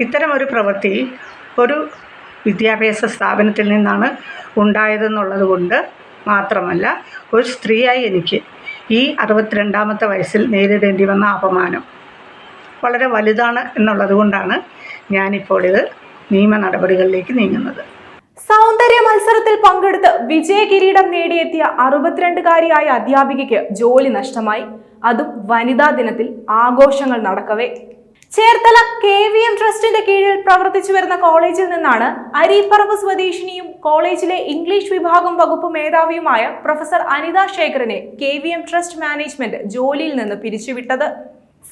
ഇത്തരം ഒരു പ്രവൃത്തി ഒരു വിദ്യാഭ്യാസ സ്ഥാപനത്തിൽ നിന്നാണ് ഉണ്ടായതെന്നുള്ളത് കൊണ്ട് മാത്രമല്ല ഒരു സ്ത്രീയായി എനിക്ക് ഈ അറുപത്തിരണ്ടാമത്തെ വയസ്സിൽ നേരിടേണ്ടി വന്ന അപമാനം വളരെ വലുതാണ് എന്നുള്ളത് കൊണ്ടാണ് ഞാനിപ്പോൾ ഇത് നിയമ നടപടികളിലേക്ക് നീങ്ങുന്നത്. സൗന്ദര്യ മത്സരത്തിൽ പങ്കെടുത്ത് വിജയ കിരീടം നേടിയെത്തിയ അറുപത്തിരണ്ടുകാരിയായ അധ്യാപികയ്ക്ക് ജോലി നഷ്ടമായി. അതും വനിതാ ദിനത്തിൽ ആഘോഷങ്ങൾ നടക്കവേ. ചേർത്തല കെ വി എം ട്രസ്റ്റിന്റെ കീഴിൽ പ്രവർത്തിച്ചു വരുന്ന കോളേജിൽ നിന്നാണ് അരീപ്പറമ്പ് സ്വദേശിനിയും കോളേജിലെ ഇംഗ്ലീഷ് വിഭാഗം വകുപ്പ് മേധാവിയുമായ professor Anitha ശേഖറിനെ K V M trust management ജോലിയിൽ നിന്ന് പിരിച്ചുവിട്ടത്.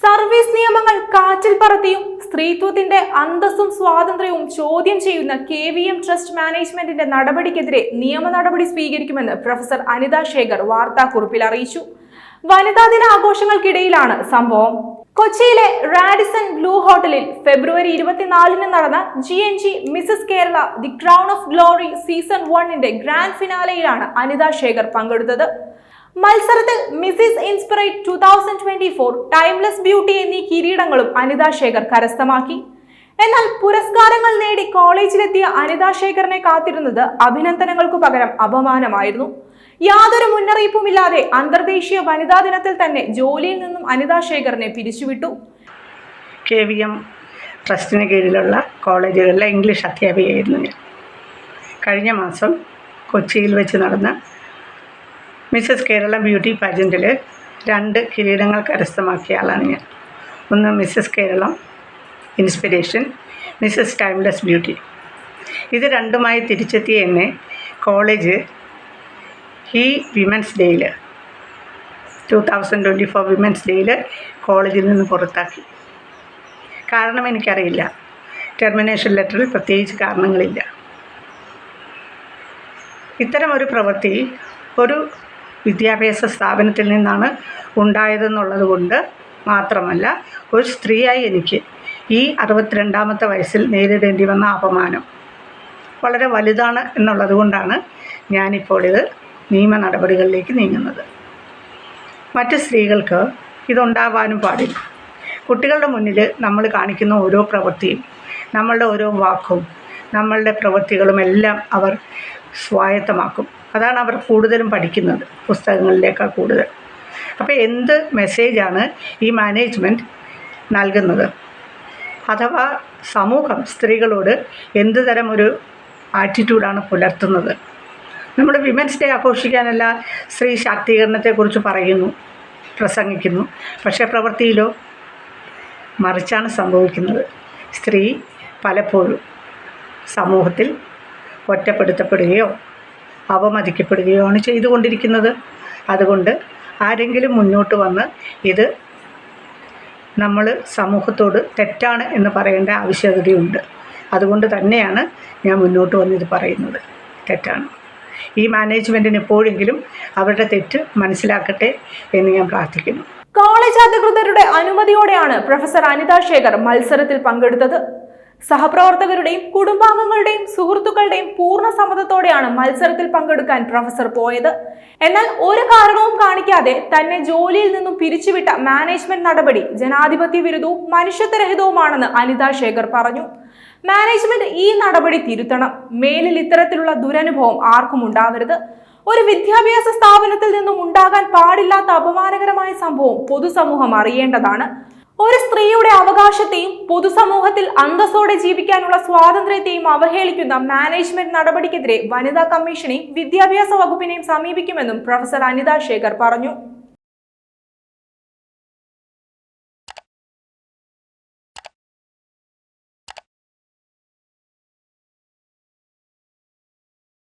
സർവീസ് നിയമങ്ങൾ കാറ്റിൽ പറത്തിയും സ്ത്രീത്വത്തിന്റെ അന്തസ്സും സ്വാതന്ത്ര്യവും ചോദ്യം ചെയ്യുന്ന കെ വി എം ട്രസ്റ്റ് മാനേജ്മെന്റിന്റെ നടപടിക്കെതിരെ നിയമ നടപടി സ്വീകരിക്കുമെന്ന് പ്രൊഫസർ അനിത ശേഖർ വാർത്താക്കുറിപ്പിൽ അറിയിച്ചു. വനിതാ ദിന ആഘോഷങ്ങൾക്കിടയിലാണ് സംഭവം. കൊച്ചിയിലെ റാഡിസൺ ബ്ലൂ ഹോട്ടലിൽ ഫെബ്രുവരി ഇരുപത്തിനാലിന് നടന്ന G N G Mrs Kerala the crown of glory season വണ്ണിന്റെ ഗ്രാൻഡ് ഫിനാലയിലാണ് അനിത ശേഖർ പങ്കെടുത്തത്. മത്സരത്തിൽ Mrs inspirate two thousand twenty four timeless beauty എന്നീ കിരീടങ്ങളും അനിത ശേഖർ കരസ്ഥമാക്കി. എന്നാൽ പുരസ്കാരങ്ങൾ നേടി കോളേജിലെത്തിയ അനിത ശേഖറിനെ കാത്തിരുന്നത് അഭിനന്ദനങ്ങൾക്കു പകരം അപമാനമായിരുന്നു. യാതൊരു മുന്നറിയിപ്പുമില്ലാതെ അന്തർദേശീയ വനിതാ ദിനത്തിൽ തന്നെ ജോലിയിൽ നിന്നും അനിത ശേഖറിനെ പിരിച്ചുവിട്ടു. കെ വി എം ട്രസ്റ്റിന് കീഴിലുള്ള കോളേജുകളിലെ ഇംഗ്ലീഷ് അധ്യാപികയായിരുന്നു ഞാൻ. കഴിഞ്ഞ മാസം കൊച്ചിയിൽ വെച്ച് നടന്ന മിസ്സസ് കേരള ബ്യൂട്ടി പാജന്റിൽ രണ്ട് കിരീടങ്ങൾ കരസ്ഥമാക്കിയ ആളാണ് ഞാൻ. ഒന്ന് Mrs Keralam inspiration. Mrs timeless beauty ഇത് രണ്ടുമായി തിരിച്ചെത്തിയ എന്നെ കോളേജ് ഈ വിമൻസ് ഡേയിൽ two thousand twenty four women's ഡേയിൽ കോളേജിൽ നിന്ന് പുറത്താക്കി. കാരണം എനിക്കറിയില്ല. ടെർമിനേഷൻ ലെറ്ററിൽ പ്രത്യേകിച്ച് കാരണങ്ങളില്ല. ഇത്തരം ഒരു പ്രവൃത്തി ഒരു വിദ്യാഭ്യാസ സ്ഥാപനത്തിൽ നിന്നാണ് ഉണ്ടായതെന്നുള്ളത് കൊണ്ട് മാത്രമല്ല ഒരു സ്ത്രീയായി എനിക്ക് ഈ അറുപത്തിരണ്ടാമത്തെ വയസ്സിൽ നേരിടേണ്ടി വന്ന അപമാനം. വളരെ വലുതാണ് എന്നുള്ളത് കൊണ്ടാണ് ഞാനിപ്പോൾ ഇത് നിയമ നടപടികളിലേക്ക് നീങ്ങുന്നത്. മറ്റ് സ്ത്രീകൾക്ക് ഇതുണ്ടാവാനും പാടില്ല. കുട്ടികളുടെ മുന്നിൽ നമ്മൾ കാണിക്കുന്ന ഓരോ പ്രവൃത്തിയും നമ്മളുടെ ഓരോ വാക്കും നമ്മളുടെ പ്രവൃത്തികളും എല്ലാം അവർ സ്വായത്തമാക്കും. അതാണ് അവർ കൂടുതലും പഠിക്കുന്നത് പുസ്തകങ്ങളിലേക്കാൾ കൂടുതൽ. അപ്പോൾ എന്ത് മെസ്സേജാണ് ഈ മാനേജ്മെന്റ് നൽകുന്നത്? അഥവാ സമൂഹം സ്ത്രീകളോട് എന്ത് തരം ഒരു ആറ്റിറ്റ്യൂഡാണ് പുലർത്തുന്നത്? നമ്മൾ വിമൻസ് ഡേ ആഘോഷിക്കാനല്ല സ്ത്രീ ശാക്തീകരണത്തെക്കുറിച്ച് പറയുന്നു പ്രസംഗിക്കുന്നു. പക്ഷേ പ്രവൃത്തിയിലോ മറിച്ചാണ് സംഭവിക്കുന്നത്. സ്ത്രീ പലപ്പോഴും സമൂഹത്തിൽ ഒറ്റപ്പെടുത്തപ്പെടുകയോ അവമതിക്കപ്പെടുകയോ ആണ് ചെയ്തുകൊണ്ടിരിക്കുന്നത്. അതുകൊണ്ട് ആരെങ്കിലും മുന്നോട്ട് വന്ന് ഇത് നമ്മൾ സമൂഹത്തോട് തെറ്റാണ് എന്ന് പറയേണ്ട ആവശ്യകതയുണ്ട്. അതുകൊണ്ട് തന്നെയാണ് ഞാൻ മുന്നോട്ട് വന്നിത് പറയുന്നത്. തെറ്റാണ്. ഈ മാനേജ്മെന്റിന് എപ്പോഴെങ്കിലും അവരുടെ തെറ്റ് മനസ്സിലാക്കട്ടെ എന്ന് ഞാൻ പ്രാർത്ഥിക്കുന്നു. കോളേജ് അധികൃതരുടെ അനുമതിയോടെയാണ് പ്രൊഫസർ അനിത ശേഖർ മത്സരത്തിൽ പങ്കെടുത്തത്. സഹപ്രവർത്തകരുടെയും കുടുംബാംഗങ്ങളുടെയും സുഹൃത്തുക്കളുടെയും പൂർണ സമ്മതത്തോടെയാണ് മത്സരത്തിൽ പങ്കെടുക്കാൻ പ്രൊഫസർ പോയത്. എന്നാൽ ഒരു കാരണവും കാണിക്കാതെ തന്നെ ജോലിയിൽ നിന്നും പിരിച്ചുവിട്ട മാനേജ്മെന്റ് നടപടി ജനാധിപത്യ വിരുദ്ധവും മനുഷ്യത്വരഹിതവുമാണെന്ന് അനിത ശേഖർ പറഞ്ഞു. മാനേജ്മെന്റ് ഈ നടപടി തിരുത്തണം. മേലിൽ ഇത്തരത്തിലുള്ള ദുരനുഭവം ആർക്കും ഉണ്ടാവരുത്. ഒരു വിദ്യാഭ്യാസ സ്ഥാപനത്തിൽ നിന്നും ഉണ്ടാകാൻ പാടില്ലാത്ത അപമാനകരമായ സംഭവം പൊതുസമൂഹം അറിയേണ്ടതാണ്. ഒരു സ്ത്രീയുടെ അവകാശത്തെയും പൊതുസമൂഹത്തിൽ അന്തസ്സോടെ ജീവിക്കാനുള്ള സ്വാതന്ത്ര്യത്തെയും അവഹേളിക്കുന്ന മാനേജ്മെന്റ് നടപടിക്കെതിരെ വനിതാ കമ്മീഷനെയും വിദ്യാഭ്യാസ വകുപ്പിനെയും സമീപിക്കുമെന്നും പ്രൊഫസർ അനിത ശേഖർ പറഞ്ഞു.